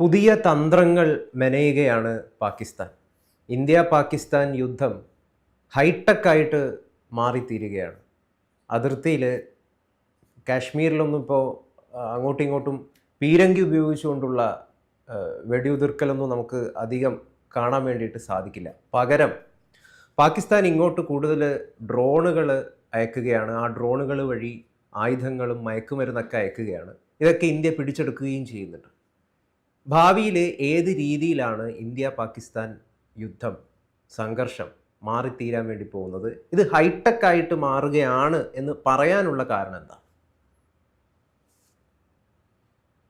പുതിയ തന്ത്രങ്ങൾ മെനയുകയാണ് പാകിസ്ഥാൻ. ഇന്ത്യ പാകിസ്ഥാൻ യുദ്ധം ഹൈടെക് ആയിട്ട് മാറിത്തീരുകയാണ്. അതിർത്തിയിൽ കാശ്മീരിലൊന്നും ഇപ്പോൾ അങ്ങോട്ടും ഇങ്ങോട്ടും പീരങ്കി ഉപയോഗിച്ചുകൊണ്ടുള്ള വെടിയുതിർക്കലൊന്നും നമുക്ക് അധികം കാണാൻ വേണ്ടിയിട്ട് സാധിക്കില്ല. പകരം പാകിസ്ഥാൻ ഇങ്ങോട്ട് കൂടുതൽ ഡ്രോണുകൾ അയക്കുകയാണ്. ആ ഡ്രോണുകൾ വഴി ആയുധങ്ങളും മയക്കുമരുന്നൊക്കെ അയക്കുകയാണ്. ഇതൊക്കെ ഇന്ത്യ പിടിച്ചെടുക്കുകയും ചെയ്യുന്നുണ്ട്. ഭാവിയിൽ ഏത് രീതിയിലാണ് ഇന്ത്യ പാകിസ്ഥാൻ യുദ്ധം സംഘർഷം മാറിത്തീരാൻ വേണ്ടി പോകുന്നത്? ഇത് ഹൈടെക് ആയിട്ട് മാറുകയാണ് എന്ന് പറയാനുള്ള കാരണം എന്താ?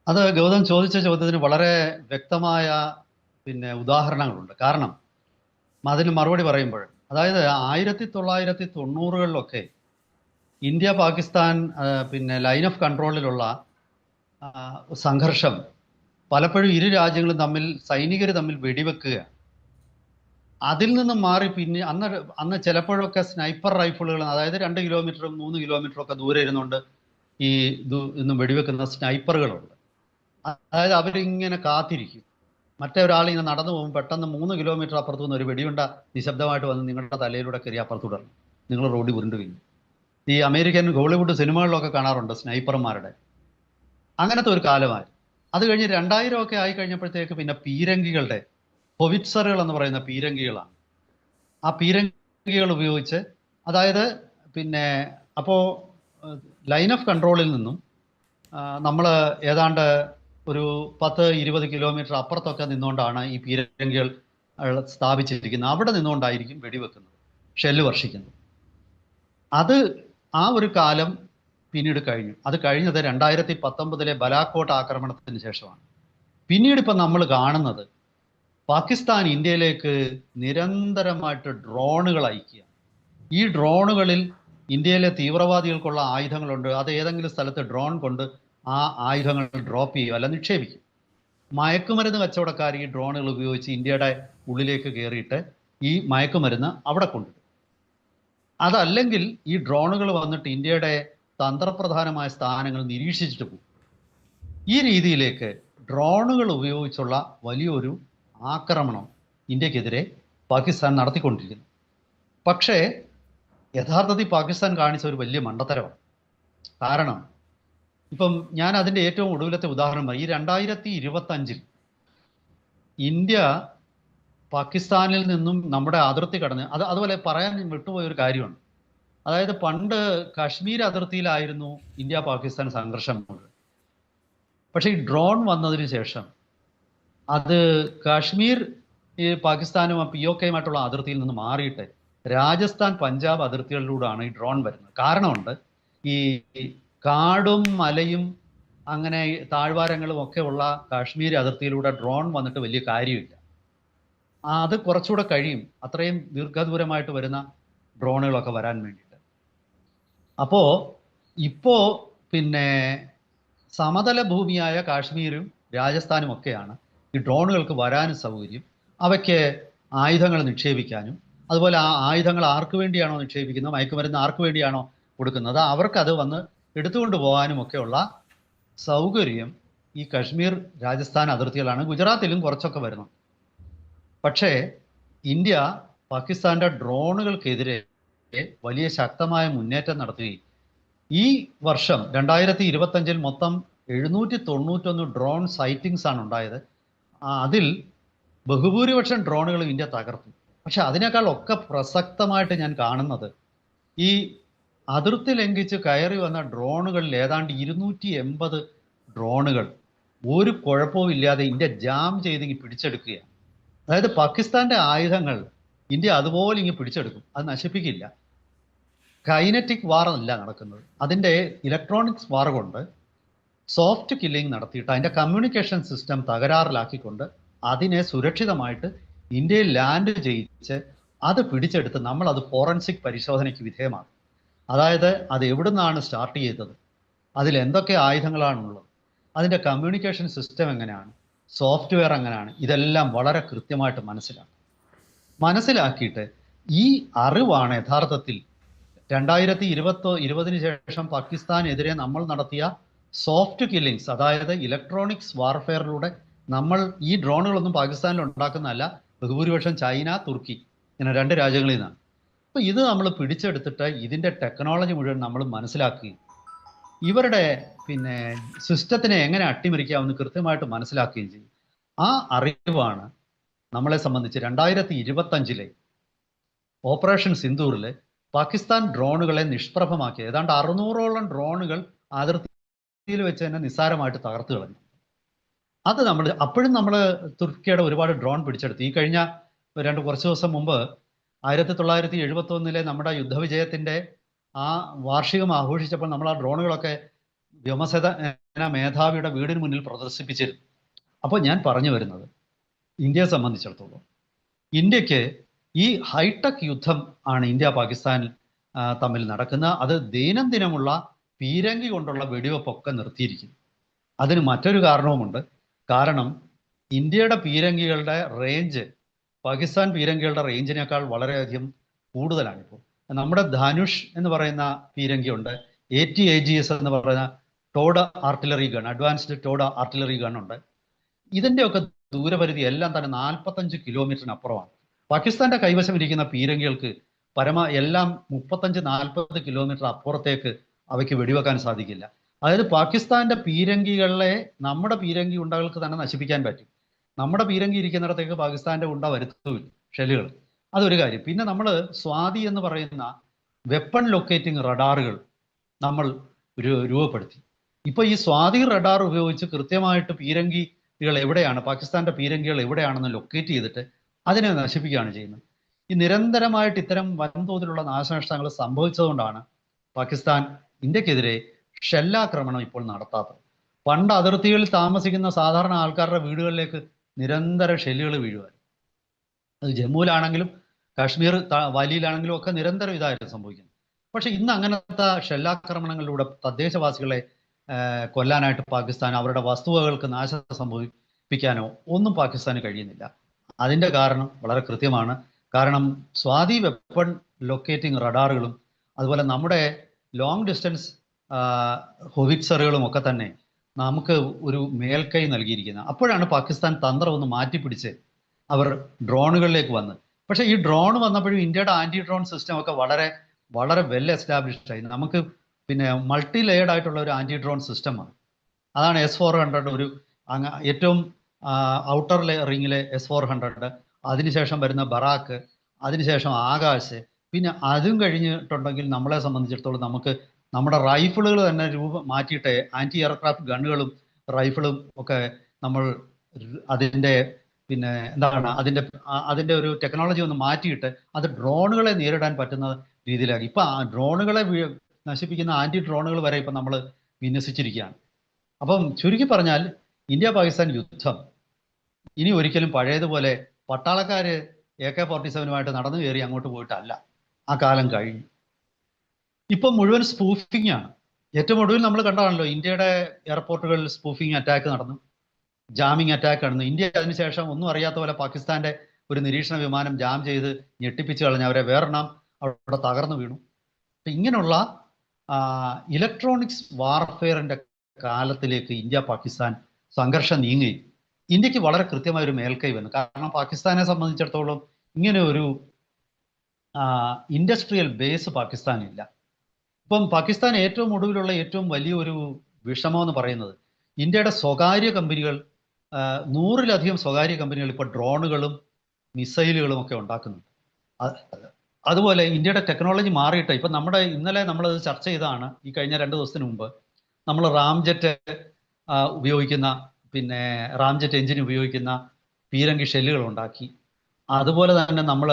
അത് ഗൗതം ചോദിച്ച ചോദ്യത്തിന് വളരെ വ്യക്തമായ പിന്നെ ഉദാഹരണങ്ങളുണ്ട്. കാരണം അതിന് മറുപടി പറയുമ്പോൾ അതായത് ആയിരത്തി തൊള്ളായിരത്തി തൊണ്ണൂറുകളിലൊക്കെ ഇന്ത്യ പാകിസ്ഥാൻ പിന്നെ ലൈൻ ഓഫ് കൺട്രോളിലുള്ള സംഘർഷം പലപ്പോഴും ഇരു രാജ്യങ്ങളും തമ്മിൽ സൈനികർ തമ്മിൽ വെടിവെക്കുക. അതിൽ നിന്ന് മാറി പിന്നെ അന്ന് അന്ന് ചിലപ്പോഴൊക്കെ സ്നൈപ്പർ റൈഫിളുകൾ അതായത് രണ്ട് കിലോമീറ്ററും മൂന്ന് കിലോമീറ്ററും ഒക്കെ ദൂരെ ഇരുന്നുകൊണ്ട് ഈ ഇന്ന് വെടിവെക്കുന്ന സ്നൈപ്പറുകളുണ്ട്. അതായത് അവരിങ്ങനെ കാത്തിരിക്കും. മറ്റേ ഒരാൾ ഇങ്ങനെ നടന്നു പോകും പെട്ടെന്ന് മൂന്ന് കിലോമീറ്റർ അപ്പുറത്തു നിന്ന് ഒരു വെടിയുണ്ട നിശബ്ദമായിട്ട് വന്ന് നിങ്ങളുടെ തലയിലൂടെ കയറി അപ്പുറത്തൂടെ ഇറങ്ങും നിങ്ങൾ റോഡിൽ ഉരുണ്ട് വീഴും ഈ അമേരിക്കൻ ഹോളിവുഡ് സിനിമകളിലൊക്കെ കാണാറുണ്ട് സ്നൈപ്പർമാരുടെ. അങ്ങനത്തെ ഒരു കാലമായി അത് കഴിഞ്ഞ് രണ്ടായിരം ഒക്കെ ആയി കഴിഞ്ഞപ്പോഴത്തേക്ക് പിന്നെ പീരങ്കികളുടെ ഹൊവിറ്റ്സറുകൾ എന്ന് പറയുന്ന പീരങ്കികളാണ്. ആ പീരങ്കികൾ ഉപയോഗിച്ച് അതായത് പിന്നെ അപ്പോൾ ലൈൻ ഓഫ് കൺട്രോളിൽ നിന്നും നമ്മൾ ഏതാണ്ട് ഒരു പത്ത് ഇരുപത് കിലോമീറ്റർ അപ്പുറത്തൊക്കെ നിന്നുകൊണ്ടാണ് ഈ പീരങ്കികൾ സ്ഥാപിച്ചിരിക്കുന്നത്. അവിടെ നിന്നുകൊണ്ടായിരിക്കും വെടിവെക്കുന്നത് ഷെല്ല് വർഷിക്കുന്നത്. അത് ആ ഒരു കാലം പിന്നീട് കഴിഞ്ഞു. അത് കഴിഞ്ഞത് രണ്ടായിരത്തി പത്തൊമ്പതിലെ ബലാക്കോട്ട് ആക്രമണത്തിന് ശേഷമാണ്. പിന്നീട് ഇപ്പം നമ്മൾ കാണുന്നത് പാകിസ്ഥാൻ ഇന്ത്യയിലേക്ക് നിരന്തരമായിട്ട് ഡ്രോണുകൾ അയക്കുക ഈ ഡ്രോണുകളിൽ ഇന്ത്യയിലെ തീവ്രവാദികൾക്കുള്ള ആയുധങ്ങളുണ്ട്. അത് ഏതെങ്കിലും സ്ഥലത്ത് ഡ്രോൺ കൊണ്ട് ആ ആയുധങ്ങൾ ഡ്രോപ്പ് ചെയ്യുക അല്ല നിക്ഷേപിക്കും മയക്കുമരുന്ന് കച്ചവടക്കാർ ഈ ഡ്രോണുകൾ ഉപയോഗിച്ച് ഇന്ത്യയുടെ ഉള്ളിലേക്ക് കയറിയിട്ട് ഈ മയക്കുമരുന്ന് അവിടെ കൊണ്ടുവരും. അതല്ലെങ്കിൽ ഈ ഡ്രോണുകൾ വന്നിട്ട് ഇന്ത്യയുടെ തന്ത്രപ്രധാനമായ സ്ഥാനങ്ങൾ നിരീക്ഷിച്ചിട്ട് പോകും ഈ രീതിയിലേക്ക് ഡ്രോണുകൾ ഉപയോഗിച്ചുള്ള വലിയൊരു ആക്രമണം ഇന്ത്യക്കെതിരെ പാകിസ്ഥാൻ നടത്തിക്കൊണ്ടിരിക്കുന്നു. പക്ഷേ യഥാർത്ഥത്തിൽ പാകിസ്ഥാൻ കാണിച്ച ഒരു വലിയ മണ്ടത്തരമാണ്. കാരണം ഇപ്പം ഞാൻ അതിന്റെ ഏറ്റവും ഒടുവിലത്തെ ഉദാഹരണം. ഈ രണ്ടായിരത്തി ഇരുപത്തഞ്ചിൽ ഇന്ത്യ പാകിസ്ഥാനിൽ നിന്നും നമ്മുടെ അതിർത്തി കടന്ന് അത് അതുപോലെ പറയാൻ വിട്ടുപോയ ഒരു കാര്യമാണ്. അതായത് പണ്ട് കാശ്മീർ അതിർത്തിയിലായിരുന്നു ഇന്ത്യ പാകിസ്ഥാൻ സംഘർഷം പക്ഷേ ഈ ഡ്രോൺ വന്നതിന് ശേഷം അത് കാശ്മീർ ഈ പാകിസ്ഥാനും പി ഒ കെയുമായിട്ടുള്ള അതിർത്തിയിൽ നിന്ന് മാറിയിട്ട് രാജസ്ഥാൻ പഞ്ചാബ് അതിർത്തികളിലൂടെയാണ് ഈ ഡ്രോൺ വരുന്നത്. കാരണമുണ്ട് ഈ കാടും മലയും അങ്ങനെ താഴ്വാരങ്ങളും ഒക്കെ ഉള്ള കാശ്മീർ അതിർത്തിയിലൂടെ ഡ്രോൺ വന്നിട്ട് വലിയ കാര്യമില്ല. അത് കുറച്ചുകൂടെ കഴിയും. അത്രയും ദീർഘദൂരമായിട്ട് വരുന്ന ഡ്രോണുകളൊക്കെ വരാൻ വേണ്ടിയിട്ട് അപ്പോ ഇപ്പോ പിന്നെ സമതല ഭൂമിയായ കാശ്മീരും രാജസ്ഥാനും ഒക്കെയാണ് ഈ ഡ്രോണുകൾക്ക് വരാനും സൗകര്യം. അവയ്ക്ക് ആയുധങ്ങൾ നിക്ഷേപിക്കാനും അതുപോലെ ആ ആയുധങ്ങൾ ആർക്ക് വേണ്ടിയാണോ നിക്ഷേപിക്കുന്നത് മയക്കുമരുന്ന് ആർക്ക് വേണ്ടിയാണോ കൊടുക്കുന്നത് അവർക്കത് വന്ന് എടുത്തുകൊണ്ട് പോകാനും ഒക്കെയുള്ള സൗകര്യം ഈ കശ്മീർ രാജസ്ഥാൻ അതിർത്തികളാണ്. ഗുജറാത്തിലും കുറച്ചൊക്കെ വരുന്നു. പക്ഷേ ഇന്ത്യ പാകിസ്ഥാന്റെ ഡ്രോണുകൾക്കെതിരെ വലിയ ശക്തമായ മുന്നേറ്റം നടത്തുകയും ഈ വർഷം രണ്ടായിരത്തി ഇരുപത്തഞ്ചിൽ മൊത്തം എഴുന്നൂറ്റി തൊണ്ണൂറ്റൊന്ന് ഡ്രോൺ സൈറ്റിങ്സ് ആണ് ഉണ്ടായത്. അതിൽ ബഹുഭൂരിപക്ഷം ഡ്രോണുകൾ ഇന്ത്യ തകർത്തു. പക്ഷെ അതിനേക്കാൾ ഒക്കെ പ്രസക്തമായിട്ട് ഞാൻ കാണുന്നത് ഈ അതിർത്തി ലംഘിച്ച് കയറി വന്ന ഡ്രോണുകളിൽ ഏതാണ്ട് ഇരുന്നൂറ്റി എൺപത് ഡ്രോണുകൾ ഒരു കുഴപ്പവും ഇല്ലാതെ ഇന്ത്യ ജാം ചെയ്ത് ഇങ്ങ് പിടിച്ചെടുക്കുകയാണ്. അതായത് പാകിസ്ഥാന്റെ ആയുധങ്ങൾ ഇന്ത്യ അതുപോലെ ഇങ്ങ് പിടിച്ചെടുക്കും. അത് നശിപ്പിക്കില്ല. കൈനറ്റിക് വാർ അല്ല നടക്കുന്നത്. അതിന്റെ ഇലക്ട്രോണിക്സ് വാർ കൊണ്ട് സോഫ്റ്റ് കില്ലിംഗ് നടത്തിയിട്ട് അതിന്റെ കമ്മ്യൂണിക്കേഷൻ സിസ്റ്റം തകരാറിലാക്കിക്കൊണ്ട് അതിനെ സുരക്ഷിതമായിട്ട് ഇന്ത്യയിൽ ലാൻഡ് ചെയ്യിച്ച് അത് പിടിച്ചെടുത്ത് നമ്മൾ അത് ഫോറൻസിക് പരിശോധനയ്ക്ക് വിധേയമാണ് അതായത് അത് എവിടുന്നാണ് സ്റ്റാർട്ട് ചെയ്തത്? അതിൽ എന്തൊക്കെ ആയുധങ്ങളാണുള്ളത്? അതിന്റെ കമ്മ്യൂണിക്കേഷൻ സിസ്റ്റം എങ്ങനെയാണ്? സോഫ്റ്റ്വെയർ എങ്ങനെയാണ്? ഇതെല്ലാം വളരെ കൃത്യമായിട്ട് മനസ്സിലാക്കും. മനസ്സിലാക്കിയിട്ട് ഈ അറിവാണ് യഥാർത്ഥത്തിൽ രണ്ടായിരത്തി ഇരുപത്തോ ഇരുപതിന് ശേഷം പാകിസ്ഥാനെതിരെ നമ്മൾ നടത്തിയ സോഫ്റ്റ് കില്ലിങ്സ് അതായത് ഇലക്ട്രോണിക്സ് വാർഫെയറിലൂടെ നമ്മൾ ഈ ഡ്രോണുകളൊന്നും പാകിസ്ഥാനിൽ ഉണ്ടാക്കുന്നതല്ല ബഹുഭൂരിപക്ഷം ചൈന തുർക്കി ഇങ്ങനെ രണ്ട് രാജ്യങ്ങളിൽ നിന്നാണ്. അപ്പോൾ ഇത് നമ്മൾ പിടിച്ചെടുത്തിട്ട് ഇതിന്റെ ടെക്നോളജി മുഴുവൻ നമ്മൾ മനസ്സിലാക്കുകയും ഇവരുടെ പിന്നെ സിസ്റ്റത്തിനെ എങ്ങനെ അട്ടിമറിക്കാമെന്ന് കൃത്യമായിട്ട് മനസ്സിലാക്കുകയും ചെയ്യും. ആ അറിവാണ് നമ്മളെ സംബന്ധിച്ച് രണ്ടായിരത്തി ഇരുപത്തഞ്ചിലെ ഓപ്പറേഷൻ സിന്ദൂറിൽ പാകിസ്ഥാൻ ഡ്രോണുകളെ നിഷ്പ്രഭമാക്കി. ഏതാണ്ട് അറുന്നൂറോളം ഡ്രോണുകൾ അതിർത്തിയിൽ വെച്ച് തന്നെ നിസ്സാരമായിട്ട് തകർത്ത് കളഞ്ഞു. അത് നമ്മൾ അപ്പോഴും നമ്മൾ തുർക്കിയുടെ ഒരുപാട് ഡ്രോൺ പിടിച്ചെടുത്തു. ഈ കഴിഞ്ഞ രണ്ട് കുറച്ച് ദിവസം മുമ്പ് ആയിരത്തി തൊള്ളായിരത്തി എഴുപത്തി ഒന്നിലെ നമ്മുടെ യുദ്ധവിജയത്തിന്റെ ആ വാർഷികം ആഘോഷിച്ചപ്പോൾ നമ്മൾ ആ ഡ്രോണുകളൊക്കെ വ്യോമസേന മേധാവിയുടെ വീടിന് മുന്നിൽ പ്രദർശിപ്പിച്ചിരുന്നു. അപ്പോൾ ഞാൻ പറഞ്ഞു വരുന്നത് ഇന്ത്യയെ സംബന്ധിച്ചിടത്തോളം ഇന്ത്യയ്ക്ക് ഈ ഹൈടെക് യുദ്ധം ആണ് ഇന്ത്യ പാകിസ്ഥാൻ തമ്മിൽ നടക്കുന്നത് അത് ദൈനംദിനമുള്ള പീരങ്കി കൊണ്ടുള്ള വെടിവെപ്പൊക്കെ നിർത്തിയിരിക്കുന്നു. അതിന് മറ്റൊരു കാരണവുമുണ്ട്. കാരണം ഇന്ത്യയുടെ പീരങ്കികളുടെ റേഞ്ച് പാകിസ്ഥാൻ പീരങ്കികളുടെ റേഞ്ചിനേക്കാൾ വളരെയധികം കൂടുതലാണ് ഇപ്പോൾ നമ്മുടെ ധനുഷ് എന്ന് പറയുന്ന പീരങ്കിയുണ്ട്. A T A G S എന്ന് പറയുന്ന towed artillery gun advanced towed artillery gun ഉണ്ട്. ഇതിന്റെയൊക്കെ ദൂരപരിധി എല്ലാം തന്നെ നാൽപ്പത്തഞ്ച് കിലോമീറ്ററിന് അപ്പുറമാണ്. പാകിസ്ഥാന്റെ കൈവശം ഇരിക്കുന്ന പീരങ്കികൾക്ക് പരമ എല്ലാം മുപ്പത്തഞ്ച് നാൽപ്പത് കിലോമീറ്റർ അപ്പുറത്തേക്ക് അവയ്ക്ക് വെടിവെക്കാൻ സാധിക്കില്ല. അതായത് പാകിസ്ഥാന്റെ പീരങ്കികളെ നമ്മുടെ പീരങ്കി ഉണ്ടകൾക്ക് തന്നെ നശിപ്പിക്കാൻ പറ്റും. നമ്മുടെ പീരങ്കി ഇരിക്കുന്നിടത്തേക്ക് പാകിസ്ഥാന്റെ ഉണ്ട വരുത്തുമില്ല ഷെല്ലുകൾ. അതൊരു കാര്യം. പിന്നെ നമ്മൾ സ്വാതി എന്ന് പറയുന്ന വെപ്പൺ ലൊക്കേറ്റിംഗ് റഡാറുകൾ നമ്മൾ രൂപപ്പെടുത്തി. ഇപ്പൊ ഈ സ്വാതി റഡാർ ഉപയോഗിച്ച് കൃത്യമായിട്ട് പീരങ്കികൾ എവിടെയാണ് പാകിസ്ഥാന്റെ പീരങ്കികൾ എവിടെയാണെന്ന് ലൊക്കേറ്റ് ചെയ്തിട്ട് അതിനെ നശിപ്പിക്കുകയാണ് ചെയ്യുന്നത്. ഈ നിരന്തരമായിട്ട് ഇത്തരം വൻതോതിലുള്ള നാശനഷ്ടങ്ങൾ സംഭവിച്ചതുകൊണ്ടാണ് പാകിസ്ഥാൻ ഇന്ത്യക്കെതിരെ ഷെല്ലാക്രമണം ഇപ്പോൾ നടത്താത്തത്. പണ്ട് അതിർത്തികളിൽ താമസിക്കുന്ന സാധാരണ ആൾക്കാരുടെ വീടുകളിലേക്ക് നിരന്തര ഷെല്ലുകൾ വീഴുവാൻ അത് ജമ്മുവിലാണെങ്കിലും കാശ്മീർ വാലിയിലാണെങ്കിലും ഒക്കെ നിരന്തരം ഇതായിരുന്നു സംഭവിക്കുന്നത്. പക്ഷെ ഇന്ന് അങ്ങനത്തെ ഷെല്ലാക്രമണങ്ങളിലൂടെ തദ്ദേശവാസികളെ കൊല്ലാനായിട്ട് പാകിസ്ഥാൻ അവരുടെ വസ്തുവകൾക്ക് നാശം സംഭവിപ്പിക്കാനോ ഒന്നും പാകിസ്ഥാന് കഴിയുന്നില്ല. അതിന്റെ കാരണം വളരെ കൃത്യമാണ്. കാരണം സ്വാതി വെപ്പൺ ലൊക്കേറ്റിംഗ് റഡാറുകളും അതുപോലെ നമ്മുടെ ലോങ് ഡിസ്റ്റൻസ് ഹൊവിറ്റ്സറുകളും ഒക്കെ തന്നെ നമുക്ക് ഒരു മേൽക്കൈ നൽകിയിരിക്കുന്നത്. അപ്പോഴാണ് പാകിസ്ഥാൻ തന്ത്രം ഒന്ന് മാറ്റിപ്പിടിച്ച് അവർ ഡ്രോണുകളിലേക്ക് വന്ന് പക്ഷേ ഈ ഡ്രോൺ വന്നപ്പോഴും ഇന്ത്യയുടെ ആന്റി ഡ്രോൺ സിസ്റ്റം ഒക്കെ വളരെ വളരെ വെൽ എസ്റ്റാബ്ലിഷ്ഡ് ആയി. നമുക്ക് പിന്നെ മൾട്ടി ലെയർഡ് ആയിട്ടുള്ള ഒരു ആന്റി ഡ്രോൺ സിസ്റ്റമാണ് അതാണ് എസ് ഫോർ ഹൺഡ്രഡ് ഒരു ഏറ്റവും ഔട്ടർ റിങ്ങിലെ എസ് ഫോർ ഹൺഡ്രഡ് അതിനുശേഷം വരുന്ന ബറാക്ക് അതിനുശേഷം ആകാശ് പിന്നെ അതും കഴിഞ്ഞിട്ടുണ്ടെങ്കിൽ നമ്മളെ സംബന്ധിച്ചിടത്തോളം നമുക്ക് നമ്മുടെ റൈഫിളുകൾ തന്നെ രൂപം മാറ്റിയിട്ട് ആന്റി എയർക്രാഫ്റ്റ് ഗണ്ണുകളും റൈഫിളും ഒക്കെ നമ്മൾ അതിന്റെ പിന്നെ എന്താണ് അതിന്റെ അതിന്റെ ഒരു ടെക്നോളജി ഒന്ന് മാറ്റിയിട്ട് അത് ഡ്രോണുകളെ നേരിടാൻ പറ്റുന്ന രീതിയിലാക്കി. ഇപ്പം ആ ഡ്രോണുകളെ നശിപ്പിക്കുന്ന ആന്റി ഡ്രോണുകൾ വരെ ഇപ്പം നമ്മൾ വിന്യസിച്ചിരിക്കുകയാണ്. അപ്പം ചുരുക്കി പറഞ്ഞാൽ ഇന്ത്യ പാകിസ്ഥാൻ യുദ്ധം ഇനി ഒരിക്കലും പഴയതുപോലെ പട്ടാളക്കാര് എ കെ ഫോർട്ടി സെവനുമായിട്ട് നടന്നു കയറി അങ്ങോട്ട് പോയിട്ടല്ല. ആ കാലം കഴിഞ്ഞു. ഇപ്പം മുഴുവൻ സ്പൂഫിംഗ് ആണ്. ഏറ്റവും ഒടുവിൽ നമ്മൾ കണ്ടതാണല്ലോ ഇന്ത്യയുടെ എയർപോർട്ടുകളിൽ സ്പൂഫിംഗ് അറ്റാക്ക് നടന്നു. ജാമിങ് അറ്റാക്ക് നടന്നു. ഇന്ത്യ അതിനുശേഷം ഒന്നും അറിയാത്ത പോലെ പാകിസ്ഥാന്റെ ഒരു നിരീക്ഷണ വിമാനം ജാം ചെയ്ത് ഞെട്ടിപ്പിച്ച് കളഞ്ഞ് അവരെ വേറെണ്ണം അവിടെ തകർന്നു വീണു. ഇങ്ങനെയുള്ള ഇലക്ട്രോണിക്സ് വാർഫെയറിന്റെ കാലത്തിലേക്ക് ഇന്ത്യ പാകിസ്ഥാൻ സംഘർഷം നീങ്ങി. ഇന്ത്യയ്ക്ക് വളരെ കൃത്യമായ ഒരു മേൽക്കൈ വന്നു. കാരണം പാകിസ്ഥാനെ സംബന്ധിച്ചിടത്തോളം ഇങ്ങനെ ഒരു ഇൻഡസ്ട്രിയൽ ബേസ് പാകിസ്ഥാനില്ല. ഇപ്പം പാകിസ്ഥാൻ ഏറ്റവും ഒടുവിലുള്ള ഏറ്റവും വലിയൊരു വിഷമം എന്ന് പറയുന്നത് ഇന്ത്യയുടെ സ്വകാര്യ കമ്പനികൾ നൂറിലധികം സ്വകാര്യ കമ്പനികൾ ഇപ്പോൾ ഡ്രോണുകളും മിസൈലുകളും ഒക്കെ ഉണ്ടാക്കുന്നുണ്ട്. അതുപോലെ ഇന്ത്യയുടെ ടെക്നോളജി മാറിയിട്ട് ഇപ്പം നമ്മുടെ ഇന്നലെ നമ്മളത് ചർച്ച ചെയ്തതാണ് ഈ കഴിഞ്ഞ രണ്ട് ദിവസത്തിന് മുമ്പ് നമ്മൾ റാംജെറ്റ് ഉപയോഗിക്കുന്ന പിന്നെ റാംജെറ്റ് എഞ്ചിൻ ഉപയോഗിക്കുന്ന പീരങ്കി ഷെല്ലുകൾ ഉണ്ടാക്കി. അതുപോലെ തന്നെ നമ്മൾ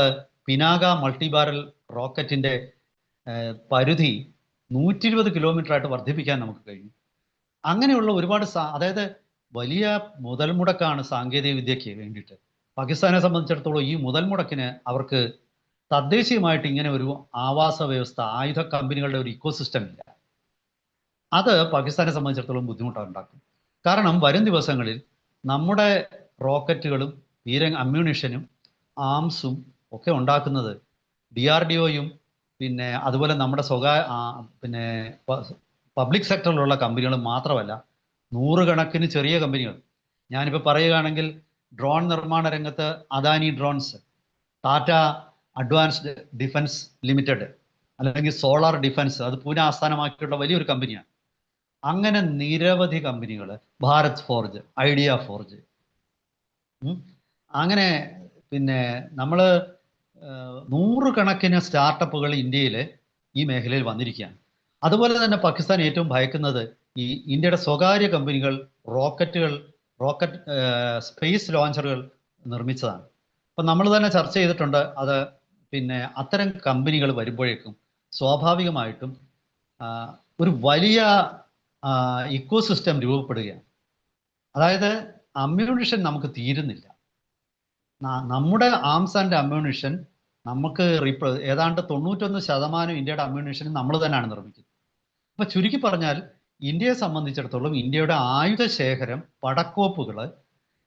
പിനാക മൾട്ടിബാരൽ റോക്കറ്റിന്റെ പരിധി നൂറ്റി ഇരുപത് കിലോമീറ്റർ ആയിട്ട് വർദ്ധിപ്പിക്കാൻ നമുക്ക് കഴിഞ്ഞു. അങ്ങനെയുള്ള ഒരുപാട് അതായത് വലിയ മുതൽ മുടക്കാണ് സാങ്കേതിക വിദ്യയ്ക്ക് വേണ്ടിയിട്ട്. പാകിസ്ഥാനെ സംബന്ധിച്ചിടത്തോളം ഈ മുതൽ മുടക്കിന് അവർക്ക് തദ്ദേശീയമായിട്ട് ഇങ്ങനെ ഒരു ആവാസ വ്യവസ്ഥ ആയുധ കമ്പനികളുടെ ഒരു ഇക്കോസിസ്റ്റം ഇല്ല. അത് പാകിസ്ഥാനെ സംബന്ധിച്ചിടത്തോളം ബുദ്ധിമുട്ടുണ്ടാക്കും കാരണം വരും ദിവസങ്ങളിൽ നമ്മുടെ റോക്കറ്റുകളും വീര അമ്മ്യൂണിഷനും ആംസും ഒക്കെ ഉണ്ടാക്കുന്നത് ഡി ആർ ഡി ഒയും പിന്നെ അതുപോലെ നമ്മുടെ സ്വകാര്യ പിന്നെ പബ്ലിക് സെക്ടറിലുള്ള കമ്പനികൾ മാത്രമല്ല നൂറുകണക്കിന് ചെറിയ കമ്പനികൾ. ഞാനിപ്പോൾ പറയുകയാണെങ്കിൽ ഡ്രോൺ നിർമ്മാണ രംഗത്ത് Adani drones Tata advanced defence limited അല്ലെങ്കിൽ സോളാർ ഡിഫൻസ് അത് പൂനെ ആസ്ഥാനമാക്കിയിട്ടുള്ള വലിയൊരു കമ്പനിയാണ്. അങ്ങനെ നിരവധി കമ്പനികൾ ഭാരത് ഫോർജ് ഐഡിയ ഫോർജ്. അങ്ങനെ പിന്നെ നമ്മൾ നൂറുകണക്കിന് സ്റ്റാർട്ടപ്പുകൾ ഇന്ത്യയിൽ ഈ മേഖലയിൽ വന്നിരിക്കുകയാണ്. അതുപോലെ തന്നെ പാകിസ്ഥാൻ ഏറ്റവും ഭയക്കുന്നത് ഈ ഇന്ത്യയുടെ സ്വകാര്യ കമ്പനികൾ റോക്കറ്റുകൾ റോക്കറ്റ് സ്പേസ് ലോഞ്ചറുകൾ നിർമ്മിച്ചതാണ്. അപ്പം നമ്മൾ തന്നെ ചർച്ച ചെയ്തിട്ടുണ്ട് അത് പിന്നെ അത്തരം കമ്പനികൾ വരുമ്പോഴേക്കും സ്വാഭാവികമായിട്ടും ഒരു വലിയ ഇക്കോ സിസ്റ്റം രൂപപ്പെടുകയാണ്. അതായത് അമ്മ്യൂണിഷൻ നമുക്ക് തീരുന്നില്ല. നമ്മുടെ ആംസ് ആൻഡ് അമ്മ്യൂണിഷൻ നമുക്ക് റീപ്ര ഏതാണ്ട് തൊണ്ണൂറ്റൊന്ന് ശതമാനം ഇന്ത്യയുടെ അമ്മ്യൂണിഷൻ നമ്മൾ തന്നെയാണ് നിർമ്മിക്കുന്നത്. അപ്പൊ ചുരുക്കി പറഞ്ഞാൽ ഇന്ത്യയെ സംബന്ധിച്ചിടത്തോളം ഇന്ത്യയുടെ ആയുധ ശേഖരം പടക്കോപ്പുകൾ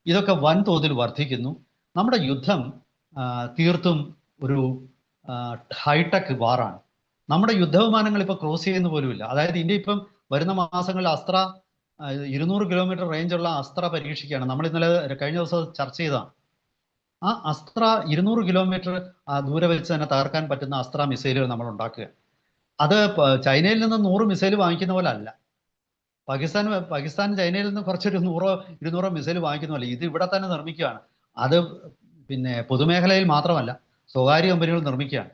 ഇതൊക്കെ വൻതോതിൽ വർദ്ധിക്കുന്നു. നമ്മുടെ യുദ്ധം തീർത്തും ഒരു ഹൈടെക് വാറാണ് നമ്മുടെ യുദ്ധവിമാനങ്ങൾ ഇപ്പോൾ ക്രോസ് ചെയ്യുന്ന പോലുമില്ല. അതായത് ഇന്ത്യ ഇപ്പം വരുന്ന മാസങ്ങളിൽ അസ്ത്ര ഇരുന്നൂറ് കിലോമീറ്റർ റേഞ്ചുള്ള അസ്ത്ര പരീക്ഷിക്കുകയാണ്. നമ്മൾ ഇന്നലെ കഴിഞ്ഞ ദിവസം ചർച്ച ചെയ്തതാണ്. ആ അസ്ത്ര ഇരുന്നൂറ് കിലോമീറ്റർ ദൂരെ വെച്ച് തന്നെ തകർക്കാൻ പറ്റുന്ന അസ്ത്ര മിസൈലുകൾ നമ്മൾ ഉണ്ടാക്കുക. അത് ചൈനയിൽ നിന്ന് നൂറ് മിസൈൽ വാങ്ങിക്കുന്ന പോലെ അല്ല. പാകിസ്ഥാൻ പാകിസ്ഥാൻ ചൈനയിൽ നിന്ന് കുറച്ചൊരു നൂറോ ഇരുന്നൂറോ മിസൈൽ വാങ്ങിക്കുന്ന പോലെ. ഇത് ഇവിടെ തന്നെ നിർമ്മിക്കുകയാണ്. അത് പിന്നെ പൊതുമേഖലയിൽ മാത്രമല്ല സ്വകാര്യ കമ്പനികൾ നിർമ്മിക്കുകയാണ്.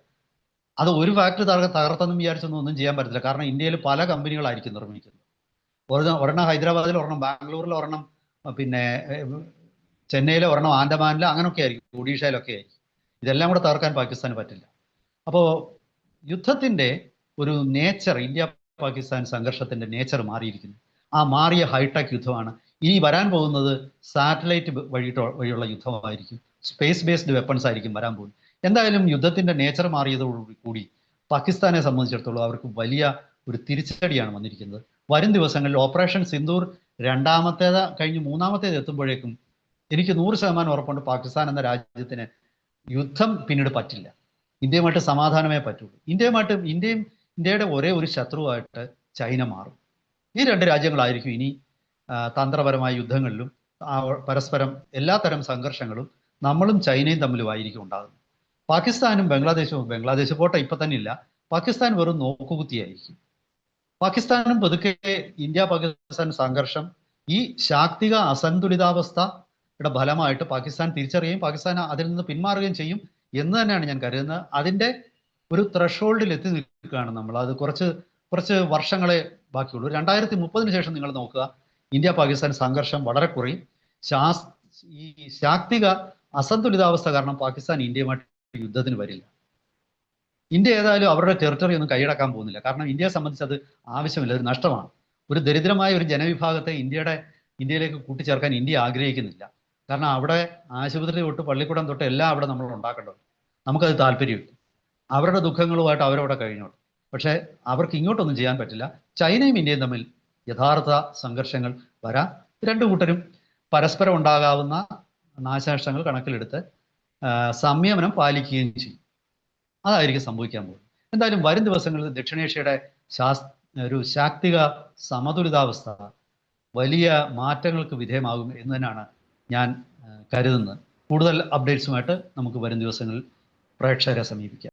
അത് ഒരു ഫാക്ടറി തക തകർത്തെന്നും വിചാരിച്ചൊന്നും ഒന്നും ചെയ്യാൻ പറ്റത്തില്ല. കാരണം ഇന്ത്യയിൽ പല കമ്പനികളായിരിക്കും നിർമ്മിക്കുന്നത്. ഒരെണ്ണം ഒരെണ്ണം ഹൈദരാബാദിൽ ഒരെണ്ണം ബാംഗ്ലൂരിൽ ഒരെണ്ണം പിന്നെ ചെന്നൈയിലെ ഒരെണ്ണം ആൻഡമാനിൽ അങ്ങനെയൊക്കെ ആയിരിക്കും ഒഡീഷയിലൊക്കെ ആയിരിക്കും. ഇതെല്ലാം കൂടെ തകർക്കാൻ പാകിസ്ഥാന് പറ്റില്ല. അപ്പോൾ യുദ്ധത്തിന്റെ ഒരു നേച്ചർ ഇന്ത്യ പാകിസ്ഥാൻ സംഘർഷത്തിന്റെ നേച്ചർ മാറിയിരിക്കുന്നു. ആ മാറിയ ഹൈടെക് യുദ്ധമാണ്. ഇനി വരാൻ പോകുന്നത് സാറ്റലൈറ്റ് വഴിയിട്ട് വഴിയുള്ള യുദ്ധമായിരിക്കും. സ്പേസ് ബേസ്ഡ് വെപ്പൺസ് ആയിരിക്കും വരാൻ പോകുന്നത്. എന്തായാലും യുദ്ധത്തിന്റെ നേച്ചർ മാറിയതോടുകൂടി കൂടി പാകിസ്ഥാനെ സംബന്ധിച്ചിടത്തോളം അവർക്ക് വലിയ ഒരു തിരിച്ചടിയാണ് വന്നിരിക്കുന്നത്. വരും ദിവസങ്ങളിൽ ഓപ്പറേഷൻ സിന്ദൂർ രണ്ടാമത്തേത് കഴിഞ്ഞ് മൂന്നാമത്തേത് എത്തുമ്പോഴേക്കും എനിക്ക് നൂറ് ശതമാനം ഉറപ്പുണ്ട് പാകിസ്ഥാൻ എന്ന രാജ്യത്തിന് യുദ്ധം പിന്നീട് പറ്റില്ല. ഇന്ത്യയുമായിട്ട് സമാധാനമേ പറ്റുള്ളൂ. ഇന്ത്യയുമായിട്ട് ഇന്ത്യയും ഇന്ത്യയുടെ ഒരേ ഒരു ശത്രുവായിട്ട് ചൈന മാറും. ഈ രണ്ട് രാജ്യങ്ങളായിരിക്കും ഇനി തന്ത്രപരമായ യുദ്ധങ്ങളിലും പരസ്പരം എല്ലാത്തരം സംഘർഷങ്ങളും നമ്മളും ചൈനയും തമ്മിലുമായിരിക്കും ഉണ്ടാകുന്നത്. പാകിസ്ഥാനും ബംഗ്ലാദേശും ബംഗ്ലാദേശ് പോട്ടെ ഇപ്പൊ തന്നെ ഇല്ല പാകിസ്ഥാൻ വെറും നോക്കുകുത്തിയായിരിക്കും. പാകിസ്ഥാനും പതുക്കെ ഇന്ത്യ പാകിസ്ഥാൻ സംഘർഷം ഈ ശാക്തിക അസന്തുലിതാവസ്ഥയുടെ ഫലമായിട്ട് പാകിസ്ഥാൻ തിരിച്ചറിയുകയും പാകിസ്ഥാൻ അതിൽ നിന്ന് പിന്മാറുകയും ചെയ്യും എന്ന് തന്നെയാണ് ഞാൻ കരുതുന്നത്. അതിന്റെ ഒരു ത്രഷോൾഡിൽ എത്തി നിൽക്കുകയാണ് നമ്മൾ. അത് കുറച്ച് കുറച്ച് വർഷങ്ങളെ ബാക്കിയുള്ളൂ. രണ്ടായിരത്തി മുപ്പതിന് ശേഷം നിങ്ങൾ നോക്കുക ഇന്ത്യ പാകിസ്ഥാൻ സംഘർഷം വളരെ കുറയും. ശാസ് ഈ ശാക്തിക അസന്തുലിതാവസ്ഥ കാരണം പാകിസ്ഥാൻ ഇന്ത്യയുമായിട്ട് യുദ്ധത്തിന് വരില്ല. ഇന്ത്യ ഏതായാലും അവരുടെ ടെറിട്ടറി ഒന്നും കൈയടക്കാൻ പോകുന്നില്ല. കാരണം ഇന്ത്യയെ സംബന്ധിച്ച് അത് ആവശ്യമില്ല ഒരു നഷ്ടമാണ്. ഒരു ദരിദ്രമായ ഒരു ജനവിഭാഗത്തെ ഇന്ത്യയുടെ ഇന്ത്യയിലേക്ക് കൂട്ടിച്ചേർക്കാൻ ഇന്ത്യ ആഗ്രഹിക്കുന്നില്ല. കാരണം അവിടെ ആശുപത്രി തൊട്ട് പള്ളിക്കൂടം തൊട്ട് എല്ലാം അവിടെ നമ്മൾ ഉണ്ടാക്കേണ്ടത് നമുക്കത് താല്പര്യമില്ല. അവരുടെ ദുഃഖങ്ങളുമായിട്ട് അവരവിടെ കഴിഞ്ഞോട്ടെ. പക്ഷേ അവർക്ക് ഇങ്ങോട്ടൊന്നും ചെയ്യാൻ പറ്റില്ല. ചൈനയും ഇന്ത്യയും തമ്മിൽ യഥാർത്ഥ സംഘർഷങ്ങൾ വരാം. രണ്ടു കൂട്ടരും പരസ്പരം ഉണ്ടാകാവുന്ന നാശനഷ്ടങ്ങൾ കണക്കിലെടുത്ത് സംയമനം പാലിക്കുകയും ചെയ്യും. അതായിരിക്കും സംഭവിക്കാൻ പോകുന്നത്. എന്തായാലും വരും ദിവസങ്ങളിൽ ദക്ഷിണേഷ്യയുടെ ശാസ് ഒരു ശാക്തിക സമതുലിതാവസ്ഥ വലിയ മാറ്റങ്ങൾക്ക് വിധേയമാകും എന്ന് തന്നെയാണ് ഞാൻ കരുതുന്നത്. കൂടുതൽ അപ്ഡേറ്റ്സുമായിട്ട് നമുക്ക് വരും ദിവസങ്ങളിൽ പ്രേക്ഷകരെ സമീപിക്കാം.